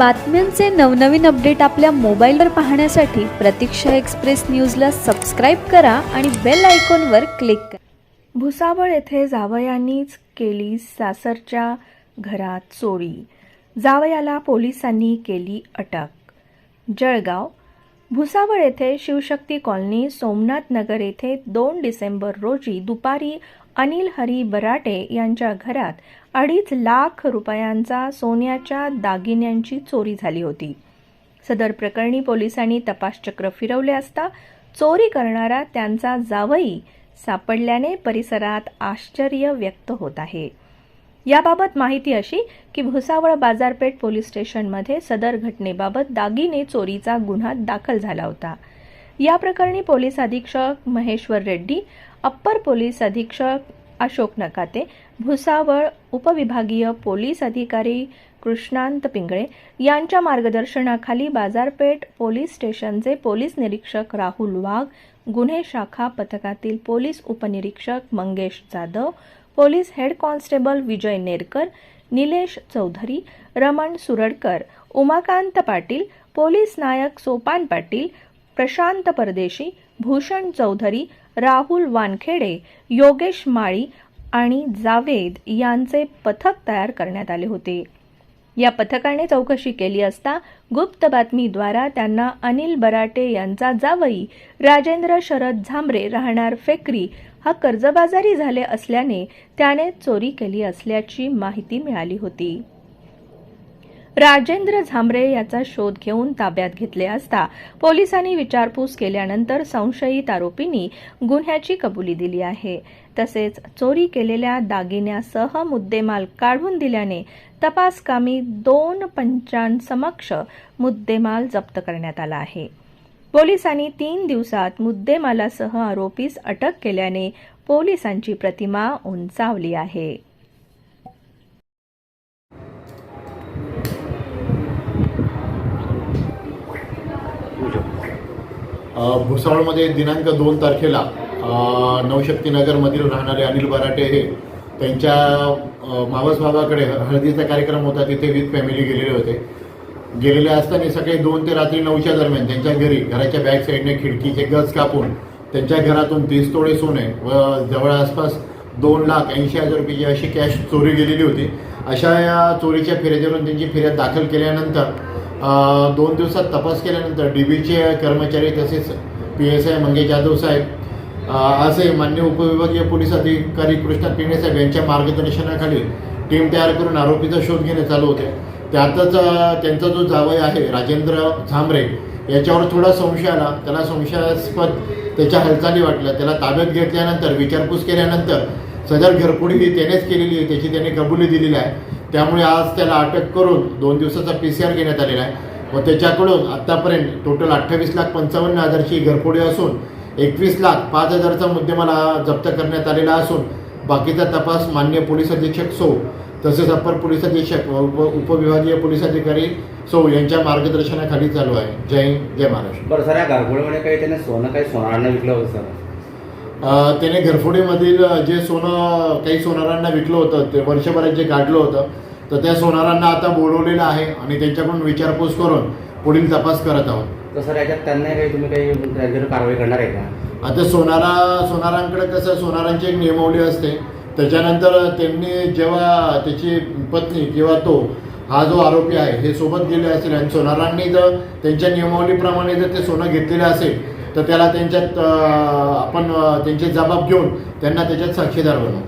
बातम्यांचे नवनवीन अपडेट आपल्या मोबाईलवर पाहण्यासाठी प्रतीक्षा एक्सप्रेस न्यूजला सबस्क्राईब करा आणि बेल आयकॉनवर क्लिक करा. भुसावळ येथे जावयांनीच केली सासरच्या घरात चोरी. जावयाला पोलिसांनी केली अटक. जळगाव भुसावळ येथे शिवशक्ती कॉलनी सोमनाथ नगर येथे दोन डिसेंबर रोजी दुपारी अनिल हरी बराटे यांच्या घरात अडीच लाख रुपयांचा सोन्याच्या दागिन्यांची चोरी झाली होती. सदर प्रकरणी पोलिसांनी तपासचक्र फिरवले असता चोरी करणारा त्यांचा जावई सापडल्याने परिसरात आश्चर्य व्यक्त होत आहे. याबाबत माहिती अशी की भुसावळ बाजारपेठ पोलीस स्टेशनमध्ये सदर घटनेबाबत दागिने चोरीचा गुन्हा दाखल झाला होता. या प्रकरणी पोलीस अधीक्षक महेश्वर रेड्डी अप्पर पोलीस अधीक्षक अशोक नकाते भुसावळ उपविभागीय पोलीस अधिकारी कृष्णांत पिंगळे यांच्या मार्गदर्शनाखाली बाजारपेठ पोलीस स्टेशनचे पोलीस निरीक्षक राहुल वाघ गुन्हे शाखा पथकातील पोलीस उपनिरीक्षक Mangesh Jadhav police head constable Vijay Nerkar Nilesh Chaudhari Raman Suradkar Umakant Patil police नायक सोपान पाटील प्रशांत परदेशी भूषण चौधरी राहुल वानखेडे योगेश माळी आणि जावेद यांचे पथक तयार करण्यात आले होते. या पथकाने चौकशी केली असता गुप्त बातमीद्वारा त्यांना अनिल बराटे यांचा जावई राजेंद्र शरद झांबरे राहणार फेकरी हा कर्जबाजारी झाले असल्याने त्याने चोरी केली असल्याची माहिती मिळाली होती. राजेंद्र झांबरे याचा शोध घेऊन ताब्यात घेतले असता पोलिसांनी विचारपूस केल्यानंतर संशयित आरोपींनी गुन्ह्याची कबुली दिली आहे. तसेच चोरी केलेल्या दागिन्यासह मुद्देमाल काढून दिल्याने तपासकामी दोन पंचांसमक्ष मुद्देमाल जप्त करण्यात आला आहे. पोलिसांनी तीन दिवसात मुद्देमालासह आरोपीस अटक केल्याने पोलिसांची प्रतिमा उंचावली आहे. भुसावळमध्ये दिनांक दोन तारखेला नवशक्तीनगरमधील राहणारे अनिल बराटे हे त्यांच्या मावसबाबाकडे मावस हळदीचा कार्यक्रम होता तिथे विथ फॅमिली गेलेले होते. गेलेले असताना सकाळी दोन ते रात्री नऊच्या दरम्यान त्यांच्या घरी घराच्या बॅक साईडने खिडकीचे गज कापून त्यांच्या घरातून तीस तोडे सोने व जवळ आसपास दोन लाख ऐंशी हजार रुपयाची अशी कॅश चोरी गेलेली होती. अशा या चोरीच्या फिर्यादीवरून त्यांची फिर्याद दाखल केल्यानंतर दोन दिवसात तपास केल्यानंतर डी बीचे कर्मचारी तसेच P S I Mangesh Jadhav साहेब असे मान्य उपविभागीय पोलीस अधिकारी कृष्णा पिणे साहेब यांच्या मार्गदर्शनाखाली टीम तयार करून आरोपीचा शोध घेणे चालू होते. त्यातच त्यांचा जो जावई आहे राजेंद्र झांबरे याच्यावर थोडा संशय आला. त्याला संशयास्पद त्याच्या हालचाली वाटल्या. त्याला ताब्यात घेतल्यानंतर विचारपूस केल्यानंतर सदर घरपुडी ही त्यानेच केलेली आहे. त्याची त्याने कबुली दिलेली आहे. त्यामुळे आज त्याला अटक करून दोन दिवसाचा पी सी आर घेण्यात आलेला आहे. व त्याच्याकडून आत्तापर्यंत टोटल अठ्ठावीस लाख पंचावन्न हजारची घरफोडी असून एकवीस लाख पाच हजारचा मुद्देमाला जप्त करण्यात आलेला असून बाकीचा तपास मान्य पोलीस अधीक्षक सौ तसेच अप्पर पोलीस अधीक्षक व उप उपविभागीय पोलीस अधिकारी सौ यांच्या मार्गदर्शनाखाली चालू आहे. जय हिंद जय महाराष्ट्र. बरं सर या घरगोळीमध्ये काही त्याने सोनं काही सोनारांना विकलं होतं सर? त्याने घरफोडीमधील जे सोनं काही सोनारांना विकलं होतं ते वर्षभरात जे काढलं होतं तर त्या सोनारांना आता बोलवलेलं आहे आणि त्यांच्याकडून विचारपूस करून पुढील तपास करत आहोत. तर सर याच्यात त्यांना काही तुम्ही काही त्यांच्यावर कारवाई करणार आहे का? आता सोनारा सोनारांकडे कसं सोनारांची एक नियमावली असते. त्याच्यानंतर त्यांनी जेव्हा त्याची पत्नी किंवा तो हा जो आरोपी आहे हे सोबत गेले असेल आणि सोनारांनी जर त्यांच्या नियमावलीप्रमाणे जर ते सोनं घेतलेलं असेल तर त्याला त्यांच्यात अं, आपण अं, त्यांचे जबाब घेऊन त्यांना त्याच्यात साक्षीदार बनवू.